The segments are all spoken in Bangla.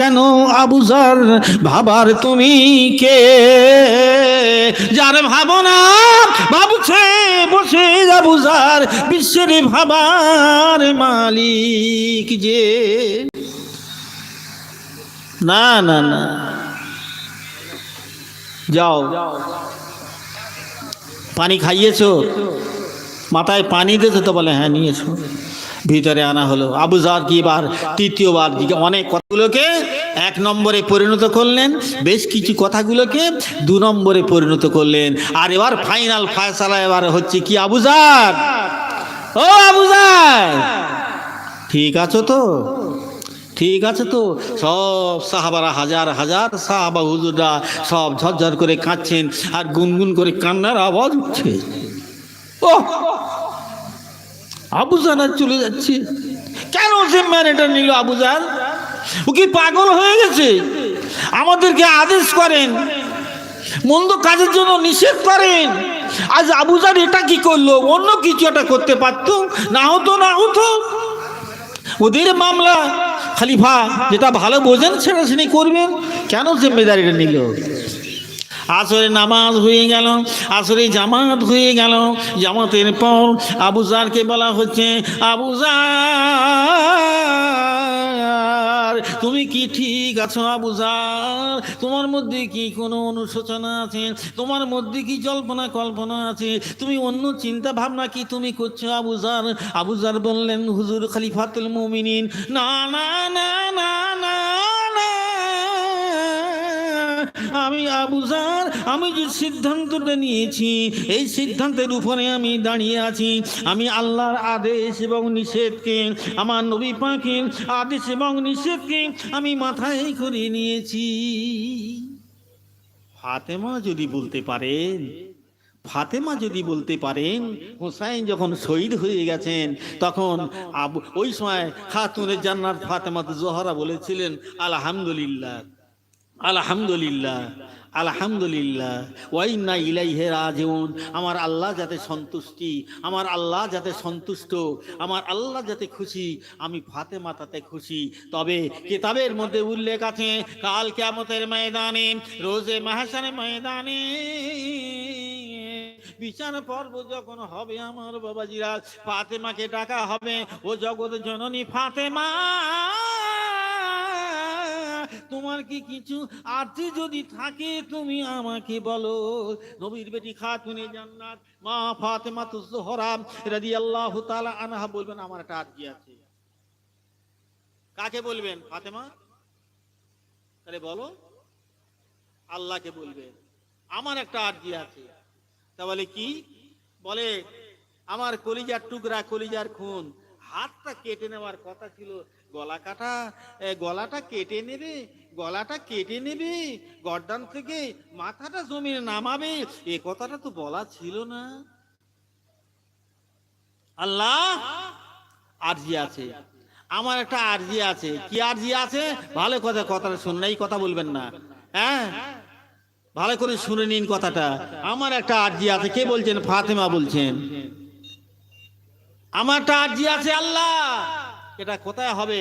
কেন আবুজার ভাবার তুমি কে? যার ভাবনা ভাবছে বসে আবুজার বিশ্বের ভাবার মালিক যে। না না না। যাও। পানি খাইয়েছো? মাথায় পানি দিতে তো বলে হ্যাঁ নিয়েছো। ভিতরে আনা হলো। আবুজার কি বার, তৃতীয়বার দিকে অনেক কথাগুলোকে এক নম্বরে পরিণত করলেন, বেশ কিছু কথাগুলোকে দু নম্বরে পরিণত করলেন। আর এবার ফাইনাল ফায়সালা এবার হচ্ছে কি আবু আবুজার ও আবু আবুজার ঠিক আছো তো? ঠিক আছে তো? সব সাহাবারা হাজার হাজার সাহাবা হুজুররা সব ঝরঝর করে কাঁদছেন আর গুনগুন করে কান্নার আওয়াজ উঠছে। ও আবুজান আর চলে যাচ্ছে। কেন সে ম্যানেটা নিল আবুজান? ও কি পাগল হয়ে গেছে? আমাদেরকে আদেশ করেন, মন্দ কাজের জন্য নিষেধ করেন। আজ আবুজার এটা কি করল? অন্য কিছু একটা করতে পারতো? না হতো না হতো। ওদের মামলা, খালিফা যেটা ভালো বোঝেন, সেটা করবেন। কেন জিম্মেদারিটা নিল? আসরে নামাজ হয়ে গেল আসরে জামাত হয়ে গেল। জামাতের পর আবুজারকে বলা হচ্ছে আবুজার তুমি কি ঠিক আছো আবুজার তোমার মধ্যে কি কোনো অনুশোচনা আছে? তোমার মধ্যে কি জল্পনা কল্পনা আছে? তুমি অন্য চিন্তা ভাবনা কি তুমি করছ আবুজার আবুজার বললেন, হুজুর খালিফাতুল মুমিনিন। না না না না। আমি আবুজার আমি যে সিদ্ধান্তটা নিয়েছি, এই সিদ্ধান্তের উপরে আমি দাঁড়িয়ে আছি। আমি আল্লাহর আদেশ এবং নিষেধকে, আমার নবী পাখির আদেশ এবং নিষেধকে আমি মাথায় করে নিয়েছি। ফাতেমা যদি বলতে পারেন, ফাতেমা যদি বলতে পারেন, হোসাইন যখন শহীদ হয়ে গেছেন, তখন ওই সময় খাতুনের জান্নাত ফাতেমা জোহরা বলেছিলেন, আলহামদুলিল্লাহ। আলহামদুলিল্লাহ আলহামদুলিল্লাহ। ওয়াইন্না ইলাইহে রাজিউন। আমার আল্লাহ যাতে সন্তুষ্টি, আমার আল্লাহ যাতে সন্তুষ্ট, আমার আল্লাহ যাতে খুশি, আমি ফাতেমা তাতে খুশি। তবে কিতাবের মধ্যে উল্লেখ আছে, কাল কিয়ামতের ময়দানে, রোজে মাহাসানে ময়দানে বিচার পর্ব যখন হবে আমার বাবাজিরা, ফাতেমাকে ডাকা হবে, ও জগৎ জননী ফাতেমা। তোমার কি কিছু? আর্থি যদি থাকে, তুমি আমাকে বলো। নবীর বেটি খাতুনে জান্নাত, মা ফাতেমা তো জোহরা রাদিয়াল্লাহু তাআলা আনহা বলবেন, আমার একটা আর্জি আছে। কাকে বলবেন? ফাতেমা? তাহলে বলো। আল্লাহকে বলবেন, আমার একটা আর্জি আছে। তা বলে কি? বলে, আমার কলিজার টুকরা, কলিজার খুন। হাতটা কেটে নেওয়ার কথা ছিল। গলা কাটা গলাটা কেটে নেবে, গলাটা কেটে নেবে, গর্দান থেকে মাথাটা জমিনে নামাবে। এ কথাটা তো বলা ছিল না। আল্লাহ, আরজি আছে। আমার একটা আরজি আছে। কি আরজি আছে? ভালো কথা, কথাটা শুনলে এই কথা বলবেন না। হ্যাঁ? ভালো করে শুনে নিন কথাটা। আমার একটা আরজি আছে। কে বলছেন? ফাতেমা বলছেন। আমারটা আরজি আছে আল্লাহ। এটা কোথায় হবে?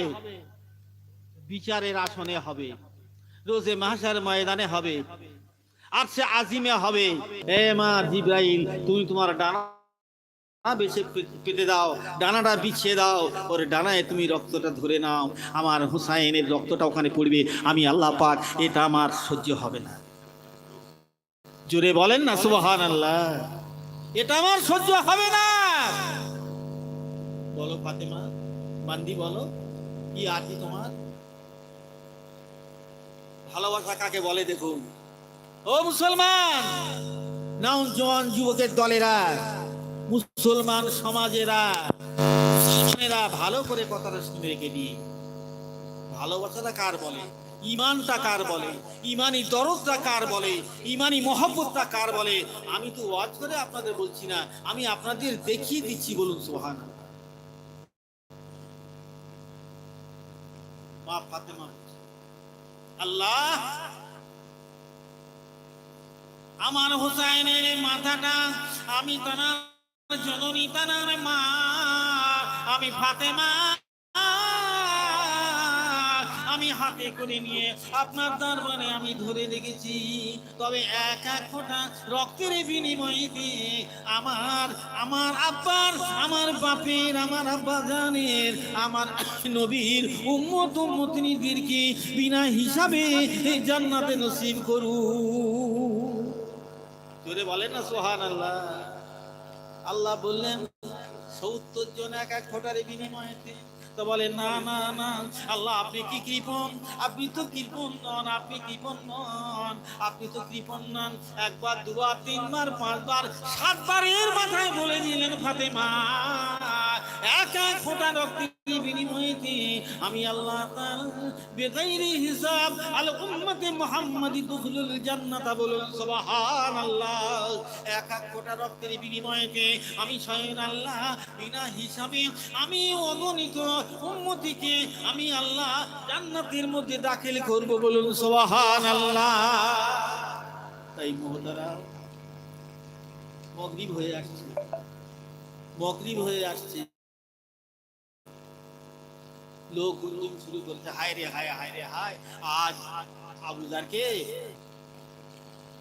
বিচারের আসনে হবে। রোজে মাহাসার ময়দানে হবে। আর সে আজিমে হবে। এ মা জিব্রাইল, তুমি তোমার ডানা বেছে পেতে দাও, ডানাটা বিছিয়ে দাও, ওর ডানায় তুমি রক্তটা ধরে নাও। আমার হুসাইনের রক্তটা ওখানে পড়বে। আমি আল্লাহ পাক, এটা আমার সহ্য হবে না। জোরে বলেন না সুবহান আল্লাহ এটা আমার সহ্য হবে না। বলো ফাতেমা। বান্দি বলো, কি আছে তোমার? ভালোবাসা কাকে বলে দেখুন। ও মুসলমান, নাও জওয়ান যুবকের দলেরা, মুসলমান সমাজেরা, মুসলমানেরা ভালো করে কথাটা শুনে রেখে দিই। ভালোবাসাটা কার বলে? ইমানটা কার বলে? ইমানি দরদটা কার বলে? ইমানি মহব্বতটা কার বলে? আমি তো ওয়াজ করে আপনাদের বলছি না, আমি আপনাদের দেখিয়ে দিচ্ছি বলুন সোহান মা ফাতেমা। আল্লাহ আমার হোসাইনের মাথাটা আমি তানার জননী তানার মা আমি ফাতেমা। আমি হাতে করে নিয়ে আপনার দরবারে আমি ধরে রেখেছি। তবে এক এক ফোঁটা রক্তের বিনিময়ে দিয়ে আমার আমার আব্বার, আমার বাপের, আমার আব্বা জানের, আমার নবীর উম্মত, উম্মতিনীদেরকে বিনা হিসাবে জান্নাতে নসিব করু। জোরে বলেন না সোহান আল্লাহ আল্লাহ বললেন, সত্তর জন এক এক ফোটারে বিনিময়েতে তো বলে, না না না, আল্লাহ, আপনি কি কৃপন আপনি তো কৃপন নন, আপনি কৃপন নন, আপনি তো কৃপন নন। একবার, দুবার, তিনবার, পাঁচবার, সাতবার এর মাথায় বলে দিলেন ফাতেমা। এক এক ফোঁটা রক্তের বিনিময়েতে আমি আল্লাহ বেগাইরি হিসাব আল উম্মতে মুহাম্মাদি দুখুলুল জান্নাতা বলুন, সুবহানাল্লাহ। এক এক ফোঁটা রক্তের বিনিময়েতে আমি স্বয়ং আল্লাহ বিনা হিসাবে আমি অগণিত উম্মতিকে আমি আল্লাহ জান্নাতের মধ্যে দাখিল করব বলুন, সুবহানাল্লাহ। তাই মহতারা, মগরিব হয়ে আসছে। মগরিব হয়ে আসছে। লোক গুনগুন শুরু করেছে হায় রে হায় হায় রে হায় আজ আবুজারকে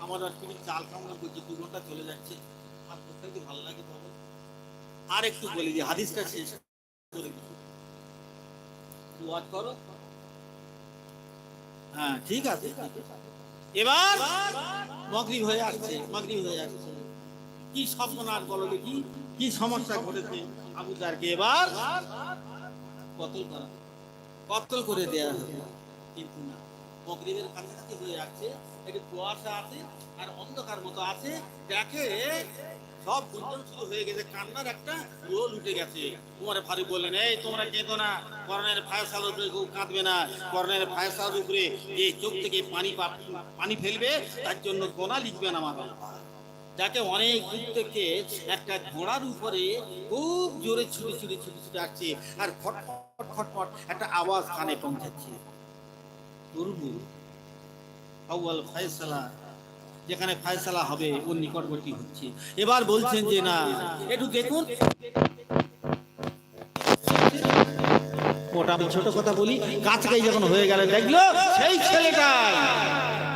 আমার আর তুমি চাল কামনা করছে দু ঘণ্টা চলে যাচ্ছে আর কোথায় কি ভালো লাগে বলো আর একটু বলে দিই হাদিসটা শেষ করে দিই দুয়াত করো হ্যাঁ ঠিক আছে এবার মগরিব হয়ে আসছে মগরিব হয়ে আসছে কি স্বপ্নার বলো দেখি কি সমস্যা ঘটেছে আবুজারকে এবার কতল করা কতল করে দেয়া হবে? কিন্তু না। কাছাকাছি হয়ে কুয়াশা আছে আর অন্ধকার মতো আছে। দেখে সব গুঞ্জন শুরু হয়ে গেছে, কান্নার একটা রোল উঠে গেছে। উমারে ফারুক বললেন, এই, তোমরা কেঁদো না। করণের ফায়সার উপরে কাঁদবে না। করণের ফায়সার উপরে যে চোখ থেকে পানি পানি ফেলবে, তার জন্য গোনা লিখবেন আমার আল্লাহ। যাকে অনেক দূর থেকে একটা ঘোড়ার উপরে খুব জোরে ছুটে ছুটে ছুটে ছুটে আসছে আর খটখট খটখট একটা আওয়াজ কানে পৌঁছাচ্ছে। আউয়াল ফয়সালা, যেখানে ফয়সালা হবে, ওর নিকটবর্তী হচ্ছে। এবার বলছেন যে না, একটু দেখুন। ছোট কথা বলি কাছাকাছি যখন হয়ে গেল, দেখল সেই ছেলেটাই।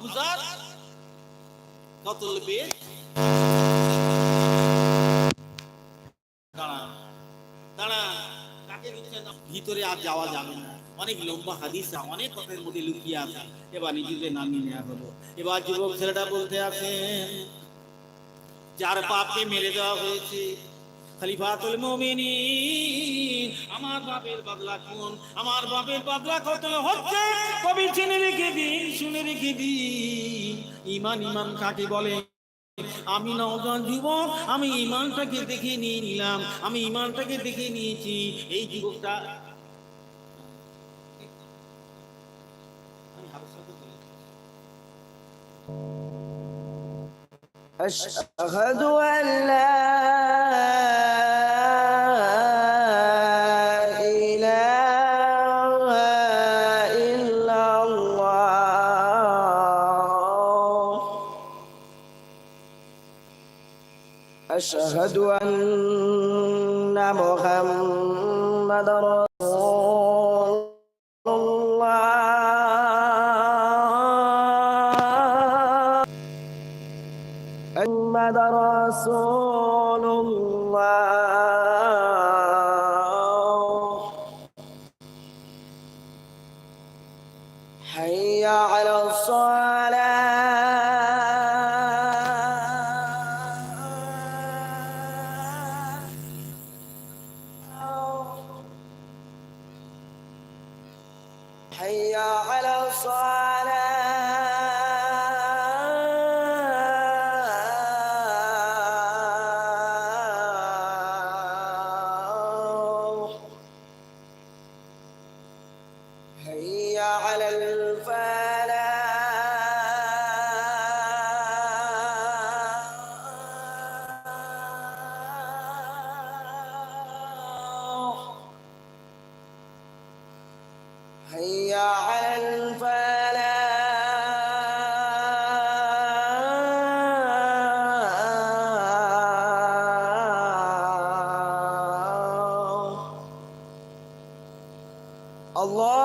আবুজার কতল বেদ ভিতরে আর যাওয়া যাবে না। অনেক লম্বা হাদিস, অনেক কথার মধ্যে লুকিয়ে আছে। এবার নিজেদের নামিয়ে নেওয়া হলো। এবার যুবক ছেলেটা বলতে আছেন যার পাপকে মেরে দেওয়া হয়েছে খলিফাতুল মুমিনিন আমার বাপের বদলা কোন আমার বাপের বদলা কত হচ্ছে কবি চিনে রেখে দিন শুনে রেখে দিন ইমান ইমান কাকে বলে আমি নওজোয়ান যুবক আমি ইমানটাকে দেখে নিয়ে নিলাম আমি ইমানটাকে দেখে নিয়েছি এই যুবকটা আমি হাফেজ সাহেবকে বলি। أشهد أن لا أشهد أن محمد رسول الله. محمد رسول الله حي على الصلاة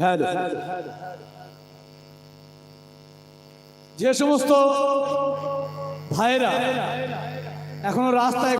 হ্যালো যে সমস্ত ভাইরা এখনও রাস্তায়